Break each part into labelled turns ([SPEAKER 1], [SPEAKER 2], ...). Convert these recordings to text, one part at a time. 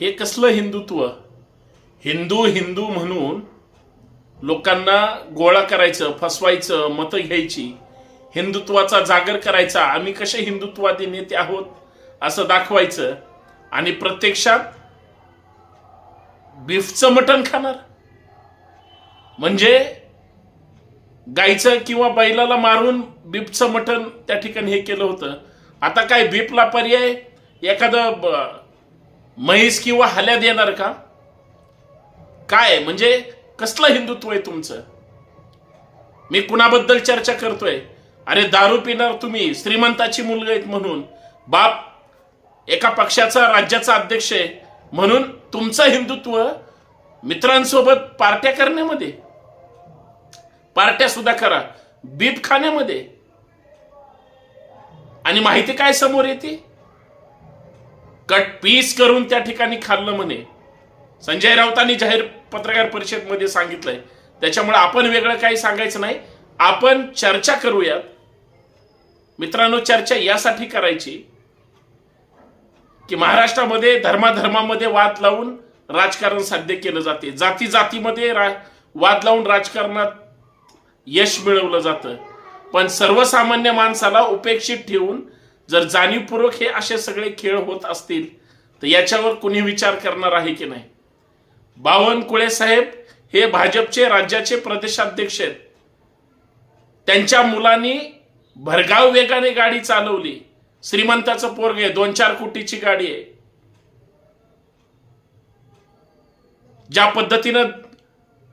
[SPEAKER 1] हे कसलं हिंदुत्व? हिंदू हिंदू म्हणून लोकांना गोळा करायचं फसवायचं मतं घ्यायची हिंदुत्वाचा जागर करायचा आम्ही कसे हिंदुत्वादी नेते आहोत असं दाखवायचं आणि प्रत्यक्षात बीफचं मटण खाणार. म्हणजे गाईचं किंवा बैलाला मारून बीफचं मटण त्या ठिकाणी हे केलं होतं. आता काय बीपला पर्याय? एखादं ब- म्हैस किंवा हल्या देणार का? काय? म्हणजे कसलं हिंदुत्व आहे तुमचं? मी कुणाबद्दल चर्चा करतोय? अरे दारू पिणार तुम्ही श्रीमंताची मुलगा आहेत म्हणून. बाप एका पक्षाचा राज्याचा अध्यक्ष आहे. म्हणून तुमचं हिंदुत्व मित्रांसोबत पार्ट्या करण्यामध्ये पार्ट्या सुद्धा करा. बीप खाण्यामध्ये. आणि माहिती काय समोर येते? कट पीस करून त्या ठिकाणी खाल्लं म्हणे. संजय राऊतांनी जाहीर पत्रकार परिषदमध्ये सांगितलंय. त्याच्यामुळे आपण वेगळं काही सांगायचं नाही. आपण चर्चा करूयात. मित्रांनो चर्चा यासाठी करायची की महाराष्ट्रामध्ये धर्माधर्मामध्ये वाद लावून राजकारण साध्य केलं जाते. जाती जातीमध्ये रा वाद लावून राजकारणात यश मिळवलं जातं. पण सर्वसामान्य माणसाला उपेक्षित ठेवून जर जाणीवपूर्वक हे असे सगळे खेळ होत असतील तर याच्यावर कुणी विचार करणार आहे की नाही? बावनकुळे साहेब हे भाजपचे राज्याचे प्रदेशाध्यक्ष आहेत. त्यांच्या मुलांनी भरगाव वेगाने गाडी चालवली. श्रीमंताचं पोरग आहे दोन चार कोटीची गाडी आहे. ज्या पद्धतीनं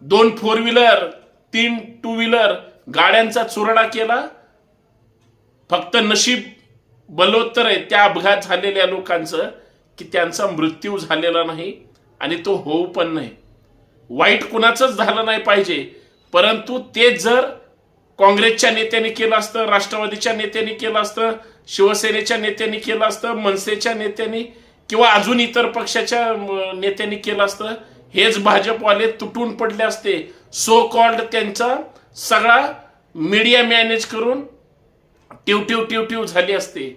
[SPEAKER 1] दोन फोर व्हीलर तीन टू व्हीलर गाड्यांचा चुरडा केला फक्त नशीब बलोत्तर आहे. त्या अपघात झालेल्या लोकांचं की त्यांचा मृत्यू झालेला नाही आणि तो होऊ पण नाही. वाईट कुणाचंच झालं नाही पाहिजे. परंतु ते जर काँग्रेसच्या नेत्यांनी केलं असतं राष्ट्रवादीच्या नेत्याने केलं असतं शिवसेनेच्या नेत्यांनी केलं असतं मनसेच्या नेत्यांनी किंवा अजून इतर पक्षाच्या नेत्यांनी केलं असतं हेच भाजपवाले तुटून पडले असते. सो कॉल्ड त्यांचा सगळा मीडिया मॅनेज करून टिव टिव टिव टिव झाली असते.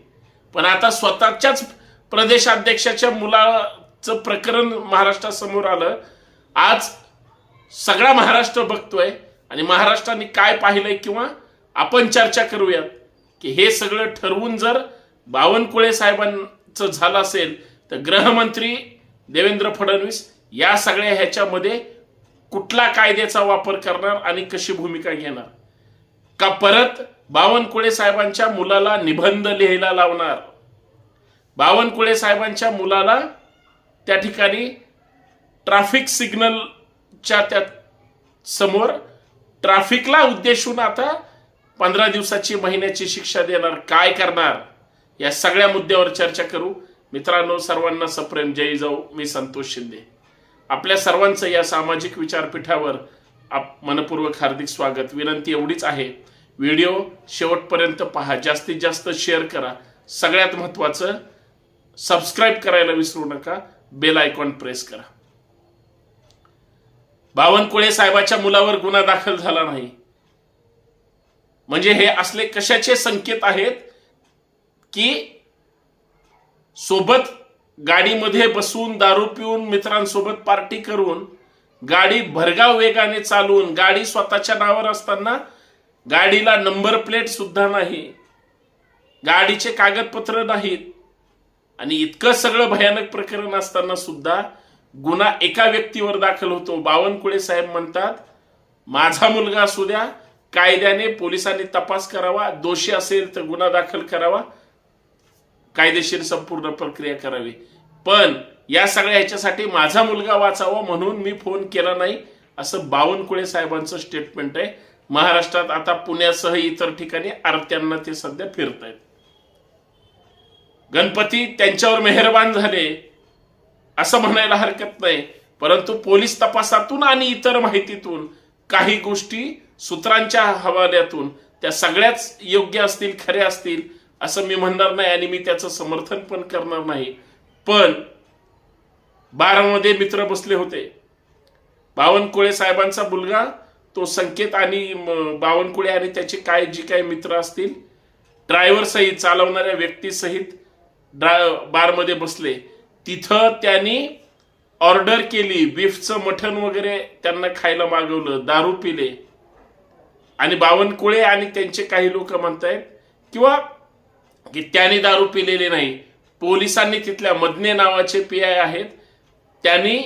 [SPEAKER 1] पण आता स्वतःच्याच प्रदेशाध्यक्षाच्या मुलाचं प्रकरण महाराष्ट्रासमोर आलं. आज सगळा महाराष्ट्र बघतोय आणि महाराष्ट्राने काय पाहिलंय किंवा आपण चर्चा करूयात की हे सगळं ठरवून जर बावनकुळे साहेबांचं झालं असेल तर गृहमंत्री देवेंद्र फडणवीस या सगळ्या ह्याच्यामध्ये कुठला कायद्याचा वापर करणार आणि कशी भूमिका घेणार? का परत बावनकुळे साहेबांच्या मुलाला निबंध लिहायला लावणार. बावनकुळे साहेबांच्या मुलाला त्या ठिकाणी ट्रॅफिक सिग्नलच्या त्या समोर ट्रॅफिकला उद्देशून आता पंधरा दिवसाची महिन्याची शिक्षा देणार. काय करणार? या सगळ्या मुद्द्यावर चर्चा करू. मित्रांनो सर्वांना सप्रेम. जय जाऊ. मी संतोष शिंदे. आपल्या सर्वांचं या सामाजिक विचारपीठावर आप मनपूर्वक हार्दिक स्वागत. विनंती एवढीच आहे. व्हिडिओ शेवटपर्यंत पहा. जास्तीत जास्त शेअर करा. सगळ्यात महत्त्वाचं सबस्क्राईब करायला विसरू नका. बेल आयकॉन प्रेस करा. बावनकुळे साहेबाच्या मुलावर गुन्हा दाखल झाला नाही. म्हणजे हे असले कशाचे संकेत आहेत की सोबत गाडीमध्ये बसून दारू पिऊन मित्रांसोबत पार्टी करून गाडी भरगाव वेगाने चालवून गाडी स्वतःच्या नावावर असताना गाडीला नंबर प्लेट सुद्धा नाही. गाडीचे कागदपत्र नाहीत. आणि इतकं सगळं भयानक प्रकरण असताना सुद्धा गुन्हा एका व्यक्तीवर दाखल होतो. बावनकुळे साहेब म्हणतात माझा मुलगा असू द्या कायद्याने पोलिसांनी तपास करावा दोषी असेल तर गुन्हा दाखल करावा कायदेशीर संपूर्ण प्रक्रिया करावी. पण या सगळ्या ह्याच्यासाठी माझा मुलगा वाचावा म्हणून मी फोन केला नाही असं बावनकुळे साहेबांचं स्टेटमेंट आहे. महाराष्ट्रात आता पुण्यासह इतर ठिकाणी आरत्यांना ते सध्या फिरत आहेत गणपती त्यांच्यावर मेहरबान झाले असं म्हणायला हरकत नाही. परंतु पोलीस तपासातून आणि इतर माहितीतून काही गोष्टी सूत्रांच्या हवाल्यातून त्या सगळ्याच योग्य असतील खऱ्या असतील असं मी म्हणणार नाही आणि मी त्याचं समर्थन पण करणार नाही. पण बारामध्ये मित्र बसले होते. बावनकुळे साहेबांचा मुलगा तो संकेत आणि म, बावनकुळे आणि त्याचे काय जी काही मित्र असतील ड्रायव्हर सहित चालवणाऱ्या व्यक्तीसहित ड्राय ड्रा बारमध्ये बसले. तिथं त्यांनी ऑर्डर केली बीफचं मठण वगैरे त्यांना खायला मागवलं दारू पिले. आणि बावनकुळे आणि त्यांचे काही लोक म्हणतायत किंवा की त्याने दारू पिलेले नाही. पोलिसांनी तिथल्या मदने नावाचे पी आय आहेत त्यांनी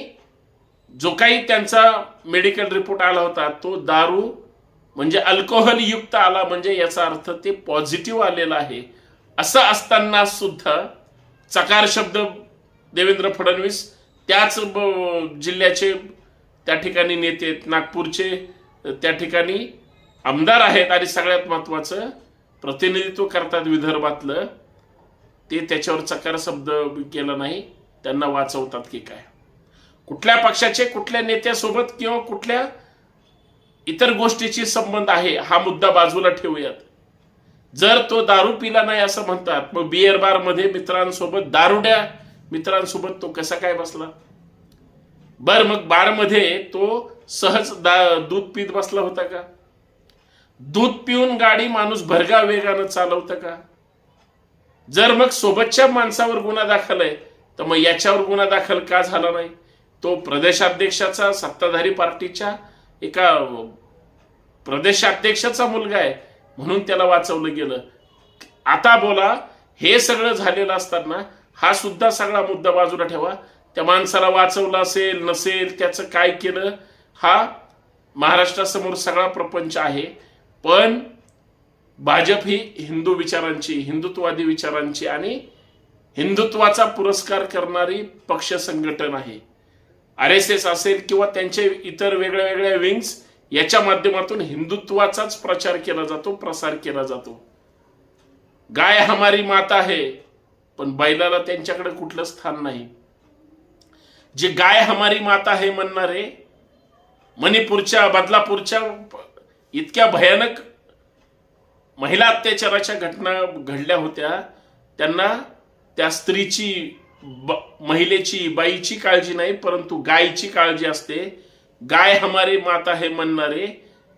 [SPEAKER 1] जो काही त्यांचा मेडिकल रिपोर्ट आला होता तो दारू म्हणजे अल्कोहोल युक्त आला म्हणजे याचा अर्थ ते पॉझिटिव्ह आलेला आहे. असं असताना सुद्धा चकार शब्द देवेंद्र फडणवीस त्याच ब- जिल्ह्याचे त्या ठिकाणी नेते आहेत. नागपूरचे त्या ठिकाणी आमदार आहेत आणि सगळ्यात महत्वाचं प्रतिनिधित्व करतात विदर्भातलं. ते त्याच्यावर चकार शब्द केला नाही त्यांना वाचवतात की काय. कुठल्या पक्षाचे कुठल्या नेत्यासोबत किंवा कुठल्या इतर गोष्टीची संबंध आहे हा मुद्दा बाजूला ठेवूयात. जर तो दारू पिला नाही असं म्हणतात मग बिअर बारमध्ये मित्रांसोबत दारुड्या मित्रांसोबत तो कसा काय बसला? बर मग बारमध्ये तो सहज दा- दूध पित बसला होता का? दूध पिऊन गाडी माणूस भरगा वेगानं चालवतं का? जर मग सोबतच्या माणसावर गुन्हा दाखल आहे तर मग याच्यावर गुन्हा दाखल का झाला नाही? तो प्रदेशाध्यक्षाचा सत्ताधारी पार्टीच्या एका प्रदेशाध्यक्षाचा मुलगा आहे म्हणून त्याला वाचवलं गेलं. आता बोला हे सगळं झालेलं असताना हा सुद्धा सगळा मुद्दा बाजूला ठेवा. त्या माणसाला वाचवलं असेल नसेल त्याचं काय केलं हा महाराष्ट्रासमोर सगळा प्रपंच आहे. पण भाजप ही हिंदू विचारांची हिंदुत्ववादी विचारांची आणि हिंदुत्वाचा पुरस्कार करणारी पक्ष संघटन आहे. आर एस एस असेल किंवा त्यांचे इतर वेगळ्या वेगळ्या विंग्स याच्या माध्यमातून हिंदुत्वाचाच प्रचार केला जातो प्रसार केला जातो. गाय हमारी माता आहे पण बैलाला त्यांच्याकडे कुठलं स्थान नाही. जे गाय हमारी माता आहे म्हणणारे मणिपूरच्या बदलापूरच्या इतक्या भयानक महिला अत्याचाराच्या घटना घडल्या होत्या त्यांना त्या स्त्रीची महिलेची बाईची काळजी नाही परंतु गायची काळजी असते. गाय हमारी माता हे म्हणणारे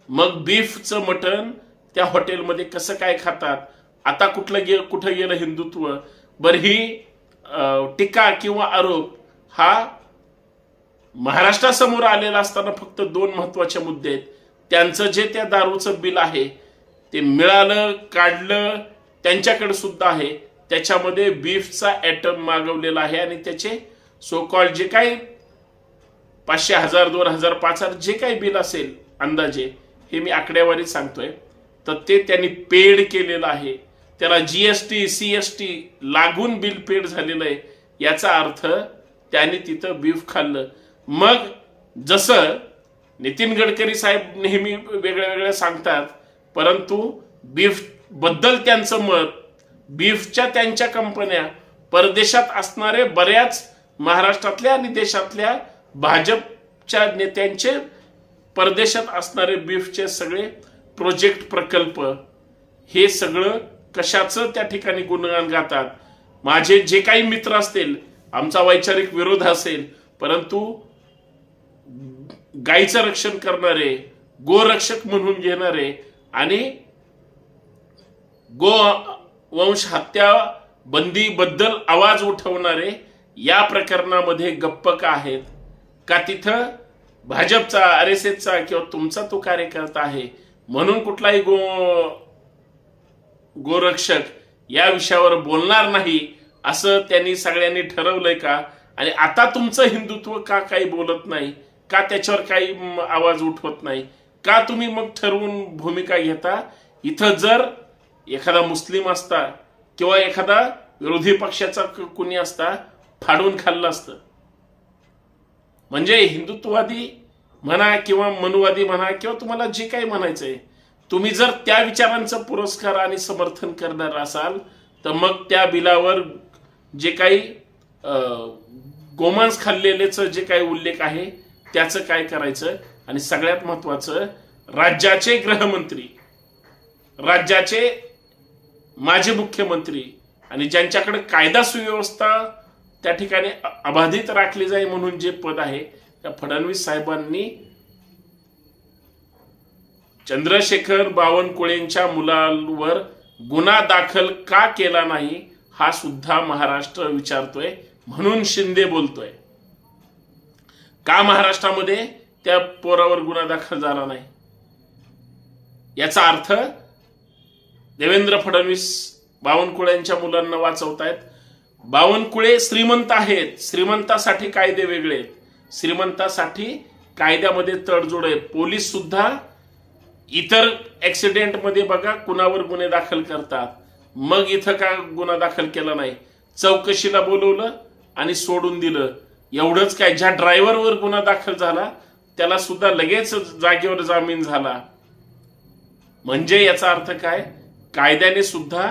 [SPEAKER 1] मग बीफचं मटण त्या हॉटेलमध्ये कसं काय खातात? आता कुठलं गे कुठं गेलं हिंदुत्व? बरं ही टीका किंवा आरोप हा महाराष्ट्रासमोर आलेला असताना फक्त दोन महत्त्वाचे मुद्दे आहेत. त्यांचं जे त्या दारूचं बिल आहे ते मिळालं काढलं त्यांच्याकडे सुद्धा आहे. त्याच्यामध्ये बीफचा ॲटम मागवलेला आहे आणि त्याचे सो कॉल जे काही पाचशे हजार दोन हजार पाच हजार जे काही बिल असेल अंदाजे हे मी आकडेवारी सांगतोय. तर ते त्यांनी पेड केलेलं आहे. त्याला G S T C S T लागून बिल पेड झालेलं आहे. याचा अर्थ त्यांनी तिथं बीफ खाल्लं. मग जसं नितीन गडकरी साहेब नेहमी वेगळ्या वेगळ्या सांगतात परंतु बीफबद्दल त्यांचं मत बीफच्या त्यांच्या कंपन्या परदेशात असणारे बऱ्याच महाराष्ट्रातल्या आणि देशातल्या भाजपच्या नेत्यांचे परदेशात असणारे बीफचे सगळे प्रोजेक्ट प्रकल्प हे सगळं कशाचं त्या ठिकाणी गुणगान गातात? माझे जे काही मित्र असतील आमचा वैचारिक विरोध असेल परंतु गायीचं रक्षण करणारे गोरक्षक म्हणून घेणारे आणि गो वंश हत्या बंदीबद्दल आवाज उठवणारे या प्रकरणामध्ये गप्प का आहेत. का तिथं भाजपचा आर एस एसचा किंवा तुमचा तो कार्यकर्ता आहे म्हणून कुठलाही गो गोरक्षक या विषयावर बोलणार नाही असं त्यांनी सगळ्यांनी ठरवलंय का? आणि आता तुमचं हिंदुत्व का काही बोलत नाही? का त्याच्यावर काही आवाज उठवत नाही? का तुम्ही मग ठरवून भूमिका घेता? इथं जर एखादा मुस्लिम असता किंवा एखादा विरोधी पक्षाचा कुणी असता फाडून खाल्लं असतं. म्हणजे हिंदुत्ववादी म्हणा किंवा मनुवादी म्हणा किंवा तुम्हाला जे काही म्हणायचंय तुम्ही जर त्या विचारांचा पुरस्कार आणि समर्थन करणार असाल तर मग त्या बिलावर जे काही अं, गोमांस खाल्लेलेचं जे काही उल्लेख आहे त्याचं काय करायचं? आणि सगळ्यात महत्वाचं राज्याचे गृहमंत्री राज्याचे माजी मुख्यमंत्री आणि ज्यांच्याकडे कायदा सुव्यवस्था त्या ठिकाणी अबाधित राखली जाईल म्हणून जे पद आहे त्या फडणवीस साहेबांनी चंद्रशेखर बावनकुळेंच्या मुलांवर गुन्हा दाखल का केला नाही हा सुद्धा महाराष्ट्र विचारतोय म्हणून शिंदे बोलतोय. का महाराष्ट्रामध्ये त्या पोरावर गुन्हा दाखल झाला नाही? याचा अर्थ देवेंद्र फडणवीस बावनकुळ्यांच्या मुलांना वाचवतायत. बावनकुळे श्रीमंत आहेत. श्रीमंतासाठी कायदे वेगळे आहेत. श्रीमंतासाठी कायद्यामध्ये तडजोड आहे पोलीस सुद्धा इतर ॲक्सिडेंटमध्ये बघा कुणावर गुन्हे दाखल करतात. मग इथं का गुन्हा दाखल केला नाही? चौकशीला बोलवलं आणि सोडून दिलं. एवढंच काय? ज्या ड्रायव्हरवर गुन्हा दाखल झाला त्याला सुद्धा लगेच जागेवर जामीन झाला. म्हणजे याचा अर्थ काय? कायद्याने सुद्धा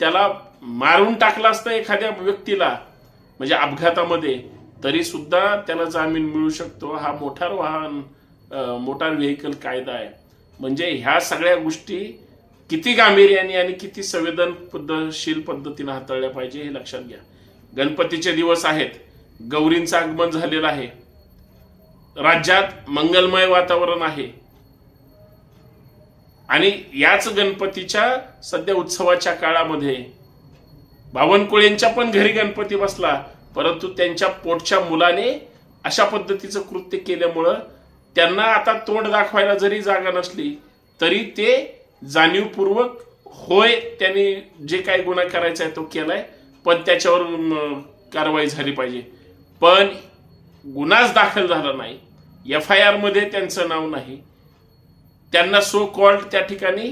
[SPEAKER 1] त्याला मारून टाकला असतं एखाद्या व्यक्तीला म्हणजे अपघातामध्ये तरी सुद्धा त्याला जामीन मिळू शकतो. हा मोटार वाहन मोटार व्हेकल कायदा आहे. म्हणजे ह्या सगळ्या गोष्टी किती गांभीर्याने आणि किती संवेदन पद्धतशील पद्धतीने हाताळल्या पाहिजे हे लक्षात घ्या. गणपतीचे दिवस आहेत. गौरींचं आगमन झालेलं आहे. राज्यात मंगलमय वातावरण आहे. आणि याच गणपतीच्या सध्या उत्सवाच्या काळामध्ये बावनकुळेंच्या पण घरी गणपती बसला परंतु त्यांच्या पोटच्या मुलाने अशा पद्धतीचं कृत्य केल्यामुळं त्यांना आता तोंड दाखवायला जरी जागा नसली तरी ते जाणीवपूर्वक होय त्यांनी जे काही गुन्हा करायचा आहे तो केलाय पण त्याच्यावर कारवाई झाली पाहिजे. पण गुन्हाच दाखल झाला नाही. एफ आय आरमध्ये त्यांचं नाव नाही. त्यांना सो कॉल्ड त्या ठिकाणी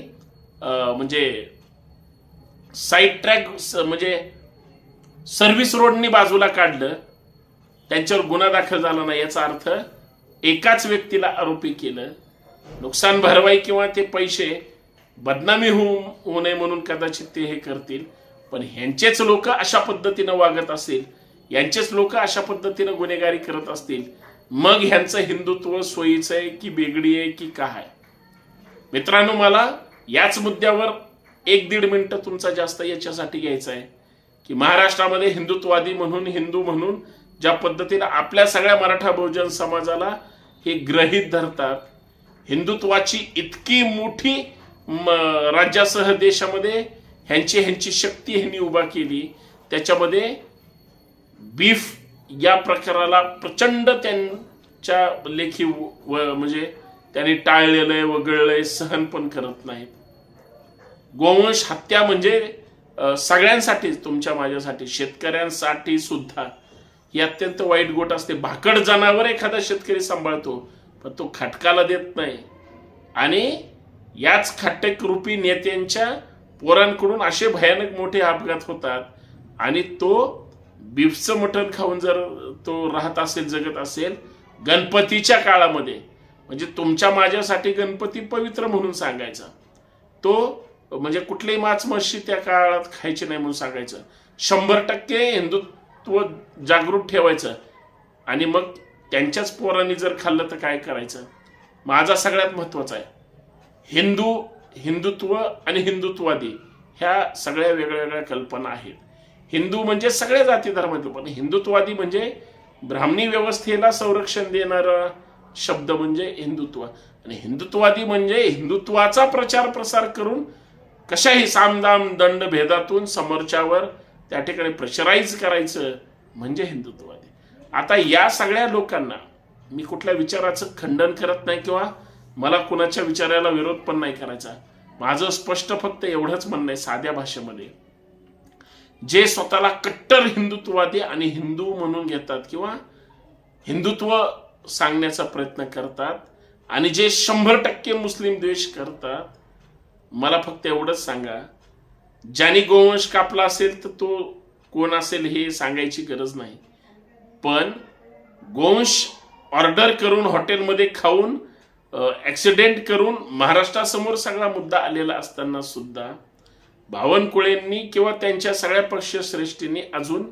[SPEAKER 1] म्हणजे साईड ट्रॅक म्हणजे सर्व्हिस रोडनी बाजूला काढलं त्यांच्यावर गुन्हा दाखल झाला नाही याचा अर्थ एकाच व्यक्तीला आरोपी केलं नुकसान भरवाई किंवा ते पैसे बदनामी होऊ होऊ नये म्हणून कदाचित ते हे करतील पण ह्यांचेच लोक अशा पद्धतीनं वागत असतील यांचेच लोक अशा पद्धतीनं गुन्हेगारी करत असतील मग ह्यांचं हिंदुत्व सोयीचं आहे की बेगडी आहे की काय आहे? मित्रांनो मला याच मुद्द्यावर एक दीड मिनिटं तुमचा जास्त याच्यासाठी घ्यायचा आहे की महाराष्ट्रामध्ये हिंदुत्ववादी म्हणून हिंदू म्हणून ज्या पद्धतीने आपल्या सगळ्या मराठा बहुजन समाजाला हे ग्रहित धरतात हिंदुत्वाची इतकी मोठी राज्यासह देशामध्ये ह्यांची ह्यांची शक्ती ह्यांनी उभा केली त्याच्यामध्ये बीफ या प्रकाराला प्रचंड त्यांच्या लेखी व म्हणजे त्यांनी टाळलेलंय वगळलंय सहन पण करत नाहीत. गोवंश हत्या म्हणजे सगळ्यांसाठीच तुमच्या माझ्यासाठी शेतकऱ्यांसाठी सुद्धा. ही अत्यंत वाईट गोट असते. भाकड जनावर एखादा शेतकरी सांभाळतो पण तो खटकाला देत नाही. आणि याच खटक रूपी नेत्यांच्या पोरांकडून असे भयानक मोठे अपघात होतात. आणि तो बिफचं मटण खाऊन जर तो राहत असेल जगत असेल गणपतीच्या काळामध्ये म्हणजे तुमच्या माझ्यासाठी गणपती पवित्र म्हणून सांगायचा. तो म्हणजे कुठलीही माच मच्छी त्या काळात खायची नाही म्हणून सांगायचं. शंभर टक्के हिंदुत्व जागृत ठेवायचं. आणि मग त्यांच्याच पोरांनी जर खाल्लं तर काय करायचं? माझा सगळ्यात महत्त्वाचा आहे. हिंदू हिंदुत्व आणि हिंदुत्ववादी ह्या सगळ्या वेगळ्या वेगळ्या कल्पना आहेत. हिंदू म्हणजे सगळ्या जाती धर्मातील पण हिंदुत्ववादी म्हणजे ब्राह्मणी व्यवस्थेला संरक्षण देणारं शब्द म्हणजे हिंदुत्व. आणि हिंदुत्ववादी म्हणजे हिंदुत्वाचा प्रचार प्रसार करून कशाही सामदाम दंड भेदातून समोरच्यावर त्या ठिकाणी प्रेशराईज करायचं म्हणजे हिंदुत्ववादी. आता या सगळ्या लोकांना मी कुठल्या विचाराचं खंडन करत नाही किंवा मला कुणाच्या विचाराला विरोध पण नाही करायचा. माझं स्पष्ट फक्त एवढंच म्हणणं आहे साध्या भाषेमध्ये. जे स्वतःला कट्टर हिंदुत्ववादी आणि हिंदू म्हणून घेतात किंवा हिंदुत्व सांगण्याचा प्रयत्न करतात. आणि जे शंभर टक्के मुस्लिम द्वेष करतात मला फक्त एवढंच सांगा. ज्याने गोवंश कापला असेल तर तो कोण असेल हे सांगायची गरज नाही. पण गोवंश ऑर्डर करून हॉटेलमध्ये खाऊन ऍक्सिडेंट करून महाराष्ट्रासमोर सगळा मुद्दा आलेला असताना सुद्धा बावनकुळेंनी किंवा त्यांच्या सगळ्या पक्षश्रेष्ठींनी अजून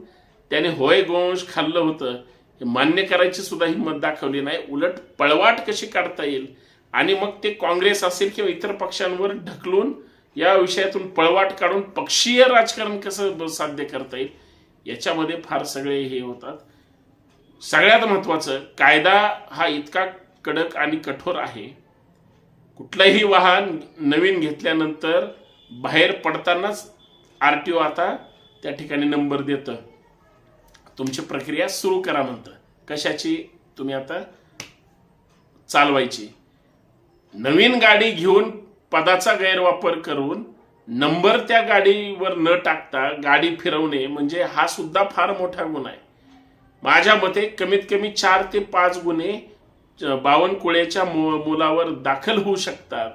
[SPEAKER 1] त्याने होय गोवंश खाल्लं होतं. मान्य करायची सुद्धा हिंमत दाखवली नाही. उलट पळवाट कशी काढता येईल? आणि मग ते काँग्रेस असेल किंवा इतर पक्षांवर ढकलून या विषयातून पळवाट काढून पक्षीय राजकारण कसं साध्य करता येईल? याच्यामध्ये फार सगळे हे होतात. सगळ्यात महत्वाचं कायदा हा इतका कडक आणि कठोर आहे. कुठलंही वाहन नवीन घेतल्यानंतर बाहेर पडतानाच आर टी ओ आता त्या ठिकाणी नंबर देतं. तुमची प्रक्रिया सुरू करा म्हणतं. कशाची? तुम्ही आता चालवायची. नवीन गाडी घेऊन पदाचा गैरवापर करून नंबर त्या गाडीवर न टाकता गाडी फिरवणे म्हणजे हा सुद्धा फार मोठा गुन्हा आहे. माझ्या मते कमीत कमी चार ते पाच गुन्हे ज- बावनकुळेच्या मु- मुलावर दाखल होऊ शकतात.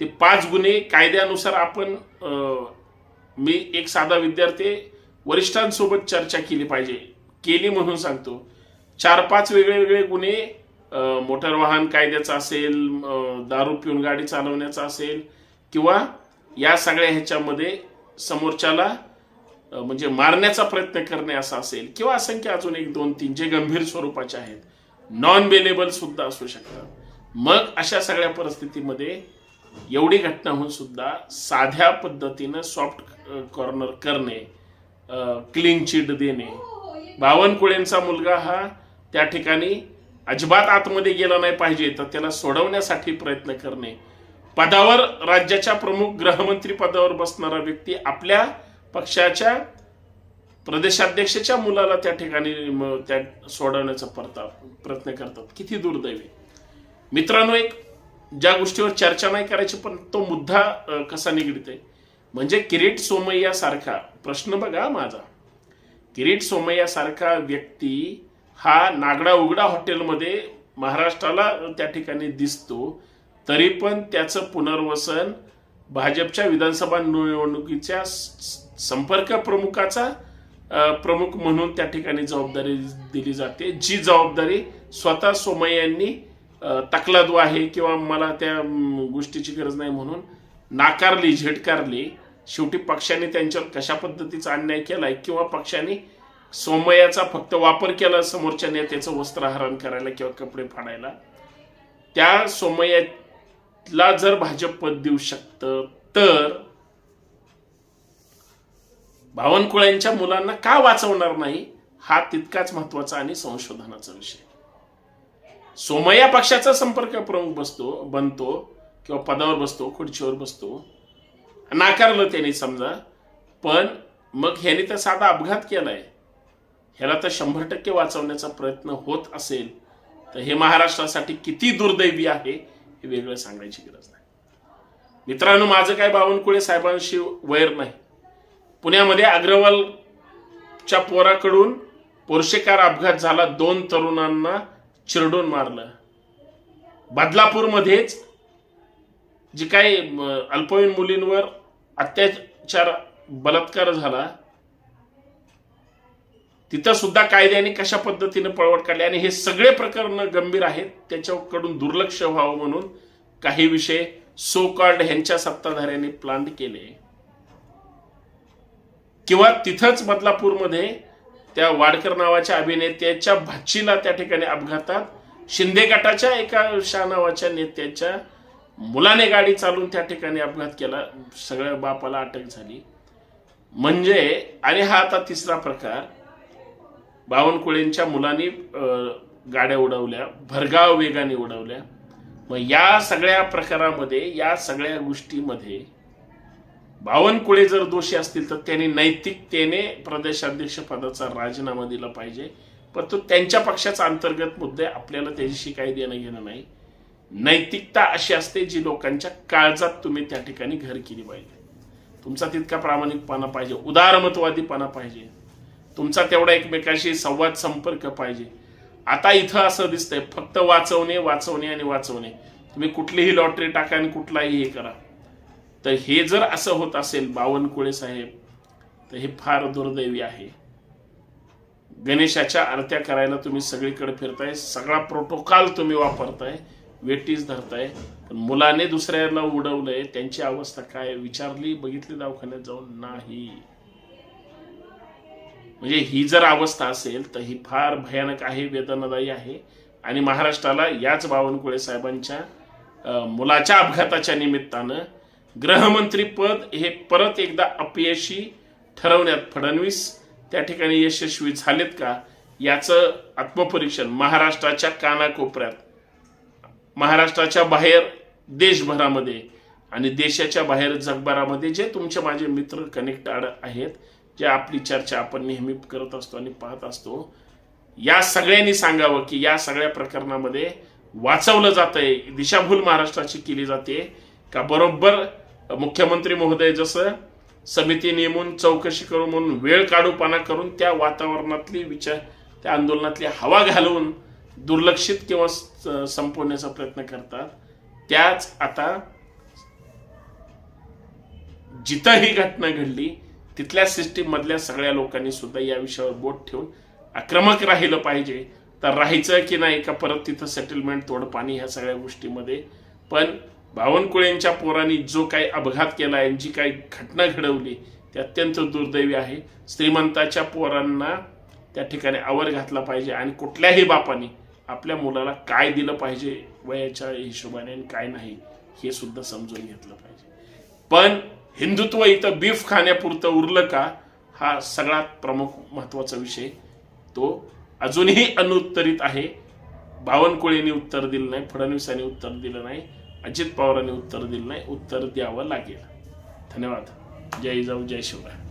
[SPEAKER 1] ते पाच गुन्हे कायद्यानुसार आपण मी एक साधा विद्यार्थी वरिष्ठांसोबत चर्चा केली पाहिजे. केली म्हणून सांगतो. चार पाच वेगळे वेगळे गुन्हे मोटर मोटार वाहन कायद्याचा असेल दारू पिऊन गाडी चालवण्याचा असेल किंवा या सगळ्या ह्याच्यामध्ये समोरच्याला म्हणजे मारण्याचा प्रयत्न करणे असा असेल किंवा असंख्य अजून एक दोन तीन जे गंभीर स्वरूपाचे आहेत. नॉन बेलेबल सुद्धा असू शकतात. मग अशा सगळ्या परिस्थितीमध्ये एवढी घटना होऊन सुद्धा साध्या पद्धतीनं सॉफ्ट कॉर्नर करणे क्लीन चिट देणे. बावनकुळेंचा मुलगा हा त्या ठिकाणी अजिबात आतमध्ये गेला नाही पाहिजे तर त्याला सोडवण्यासाठी प्रयत्न करणे. पदावर राज्याच्या प्रमुख गृहमंत्री पदावर बसणारा व्यक्ती आपल्या पक्षाच्या प्रदेशाध्यक्षाच्या मुलाला त्या ठिकाणी त्या सोडवण्याचा परता प्रयत्न करतात. किती दुर्दैवी. मित्रांनो एक ज्या गोष्टीवर चर्चा नाही करायची पण तो मुद्दा कसा निगडीत आहे? म्हणजे किरीट सोमय्या सारखा प्रश्न बघा माझा. किरीट सोमय्या सारखा व्यक्ती हा नागडा उघडा हॉटेलमध्ये महाराष्ट्राला त्या ठिकाणी दिसतो तरी पण त्याचं पुनर्वसन भाजपच्या विधानसभा निवडणुकीच्या संपर्क प्रमुखाचा प्रमुख म्हणून त्या ठिकाणी जबाबदारी दिली जाते जी जबाबदारी स्वतः सोमय्यांनी तकलादू आहे किंवा मला त्या गोष्टीची गरज नाही म्हणून नाकारली झेटकारली शेवटी पक्षाने त्यांच्यावर कशा पद्धतीचा अन्याय केलाय किंवा पक्षाने सोमयाचा फक्त वापर केला समोरच्या नेत्याचं वस्त्रहरण करायला किंवा कपडे फाडायला त्या सोमय्याला जर भाजप पद देऊ शकतं तर बावनकुळ्यांच्या मुलांना का वाचवणार नाही? हा तितकाच महत्त्वाचा आणि संशोधनाचा विषय. सोमय्या पक्षाचा संपर्क प्रमुख बसतो बनतो किंवा पदावर बसतो खुर्चीवर बसतो. नाकारलं त्याने समजा. पण मग ह्याने तर साधा अपघात केलाय. ह्याला तर शंभर टक्के वाचवण्याचा प्रयत्न होत असेल. तर हे महाराष्ट्रासाठी किती दुर्दैवी आहे हे वेगळं सांगायची गरज नाही. मित्रांनो माझं काय बावनकुळे साहेबांशी वैर नाही. पुण्यामध्ये अग्रवालच्या पोराकडून पोरशेकार अपघात झाला. दोन तरुणांना चिरडून मारलं. बदलापूरमध्येच जी काही अल्पवयीन मुलींवर अत्याचार बलात्कार झाला. तिथं सुद्धा कायद्याने कशा पद्धतीने पळवट काढली आणि हे सगळे प्रकरण गंभीर आहेत त्याच्याकडून दुर्लक्ष व्हावं म्हणून काही विषय सो कॉल्ड ह्यांच्या सत्ताधाऱ्यांनी प्लांट केले. किंवा तिथंच बदलापूरमध्ये त्या वाडकर नावाच्या अभिनेत्याच्या भाचीला त्या ठिकाणी अपघातात शिंदे गटाच्या एका शाह नावाच्या नेत्याच्या मुलाने गाडी चालून त्या ठिकाणी अपघात केला. सगळ्या बापाला अटक झाली. म्हणजे आणि हा आता तिसरा प्रकार. बावनकुळेंच्या मुलांनी गाड्या उडवल्या. भरगाव वेगाने उडवल्या. मग या सगळ्या प्रकारामध्ये या सगळ्या गोष्टीमध्ये बावनकुळे जर दोषी असतील तर त्यांनी नैतिकतेने प्रदेशाध्यक्ष पदाचा राजीनामा दिला पाहिजे. पण तो त्यांच्या पक्षाचा अंतर्गत मुद्दे आपल्याला त्याच्याशी काही देणं घेणं नाही. नैतिकता अशी असते जी लोकांच्या काळजात तुम्ही त्या ठिकाणी घर केली पाहिजे. तुमचा तितका प्रामाणिकपणा पाहिजे उदारमतवादीपणा पाहिजे. तुमचा तेवढा एकमेकाशी संवाद संपर्क पाहिजे. आता इथं असं दिसतंय फक्त वाचवणे वाचवणे आणि वाचवणे. तुम्ही कुठलीही लॉटरी टाका आणि कुठलाही हे करा. तर हे जर असं होत असेल बावनकुळे साहेब तर हे फार दुर्दैवी आहे. गणेशाच्या आरत्या करायला तुम्ही सगळीकडे फिरताय सगळा प्रोटोकॉल तुम्ही वापरताय. वेटीस धरताय पण मुलाने दुसऱ्याला उडवलंय त्यांची अवस्था काय? विचारली बघितली दवाखान्यात जाऊन? नाही. म्हणजे ही जर अवस्था असेल तर ही फार भयानक आहे वेदनादायी आहे. आणि महाराष्ट्राला याच बावनकुळे साहेबांच्या मुलाच्या अपघाताच्या निमित्तानं गृहमंत्री पद हे परत एकदा अपयशी ठरवण्यात फडणवीस त्या ठिकाणी यशस्वी झालेत का? याचं आत्मपरीक्षण महाराष्ट्राच्या कानाकोपऱ्यात महाराष्ट्राच्या बाहेर देशभरामध्ये आणि देशाच्या बाहेर जगभरामध्ये जे तुमचे माझे मित्र कनेक्ट आहेत जे आपली चर्चा आपण नेहमी करत असतो आणि पाहत असतो या सगळ्यांनी सांगावं की या सगळ्या प्रकरणामध्ये वाचवलं जातंय आहे दिशाभूल महाराष्ट्राची केली जाते. का बरोबर मुख्यमंत्री महोदय जसं समिती नेमून चौकशी करून म्हणून वेळ काढूपणा करून त्या वातावरणातली विचार त्या आंदोलनातली हवा घालून दुर्लक्षित किंवा संपवण्याचा प्रयत्न करतात. त्याच आता जिथं ही घटना घडली तिथल्या सिस्टीम मधल्या सगळ्या लोकांनी सुद्धा या विषयावर बोट ठेवून आक्रमक राहिलं पाहिजे. तर राहायचं की नाही का परत तिथं सेटलमेंट तोडपाणी ह्या सगळ्या गोष्टीमध्ये. पण बावनकुळेंच्या पोरांनी जो काही अपघात केला आणि जी काही घटना घडवली ती अत्यंत दुर्दैवी आहे. श्रीमंताच्या पोरांना त्या ठिकाणी आवर घातला पाहिजे आणि कुठल्याही बापाने आपल्या मुलाला काय दिलं पाहिजे वयाच्या हिशोबाने आणि काय नाही हे सुद्धा समजून घेतलं पाहिजे. पण हिंदुत्व इथं बीफ खाण्यापुरतं उरलं का? हा सगळ्यात प्रमुख महत्त्वाचा विषय तो अजूनही अनुत्तरित आहे. बावनकुळेंनी उत्तर दिलं नाही फडणवीसांनी उत्तर दिलं नाही अजित पवारांनी उत्तर दिलं नाही उत्तर द्यावं लागेल. धन्यवाद. जय जाऊ जय शिवराय.